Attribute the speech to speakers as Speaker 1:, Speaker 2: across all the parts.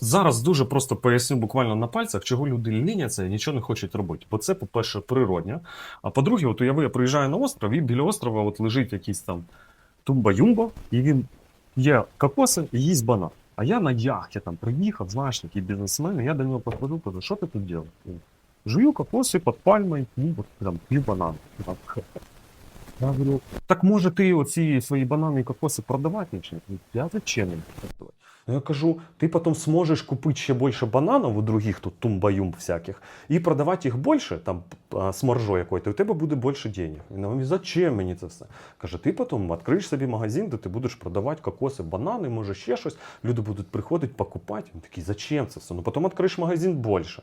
Speaker 1: Зараз дуже просто поясню буквально на пальцях, чого люди ліняться і нічого не хочуть робити. Бо це, по-перше, природня. А по-друге, от уяви, я приїжджаю на остров, і біля острова от лежить якийсь там тумба-юмба, і він є кокоси і їсть банан. А я на яхті там приїхав, знаєш, такий бізнесмен, і я до нього підходив, кажу, що ти тут робиш? Жую кокоси під пальмою, ну, там, п'ю банан. Я говорю, так може ти оці свої банани і кокоси продавати Я зачем їм продавати? Ну, Я кажу, ти потім зможеш купити ще більше бананів у других тут тумбаюм всяких і продавати їх більше, там с маржой маржою якою, і у тебе буде більше денег. Він говорить, зачем мені це все? Каже, ти потім відкриєш собі магазин, де ти будеш продавати кокоси, банани, може ще щось. Люди будуть приходити, покупати. Він такий, зачем це все? Ну потім відкриєш магазин більше.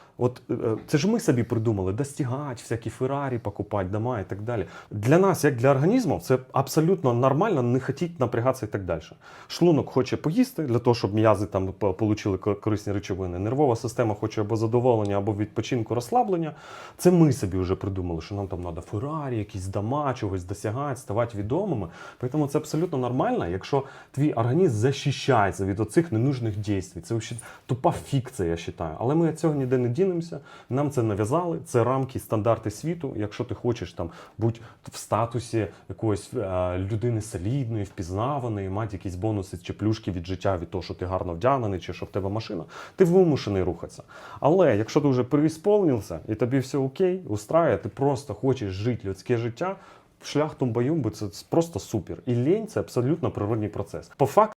Speaker 1: От е, це ж ми собі придумали достигати, всякі Феррарі, покупати дома і так далі. Для нас, як для організму, це абсолютно нормально не хотіти напрягатися і так далі. Шлунок хоче поїсти для того, щоб м'язи там по- получили корисні речовини. Нервова система хоче або задоволення, або відпочинку, розслаблення. Це ми собі вже придумали, що нам там треба Феррарі, якісь дома, чогось досягати, ставати відомими. Тому це абсолютно нормально, якщо твій організм захищається від оцих ненужних дій. Це тупа фікція, я вважаю. Але ми цього ніде не дінемося. Нам це нав'язали. Це рамки, стандарти світу. Якщо ти хочеш там бути в статусі якоїсь е, людини солідної, впізнаваної, мати якісь бонуси чи плюшки від життя від того, що ти гарно вдягнений, чи що в тебе машина, ти вимушений рухатися. Але якщо ти вже переісполнився і тобі все окей, устраює, ти просто хочеш жити людське життя. Шлях тумбаюмби це просто супер. І лінь це абсолютно природний процес. По факту.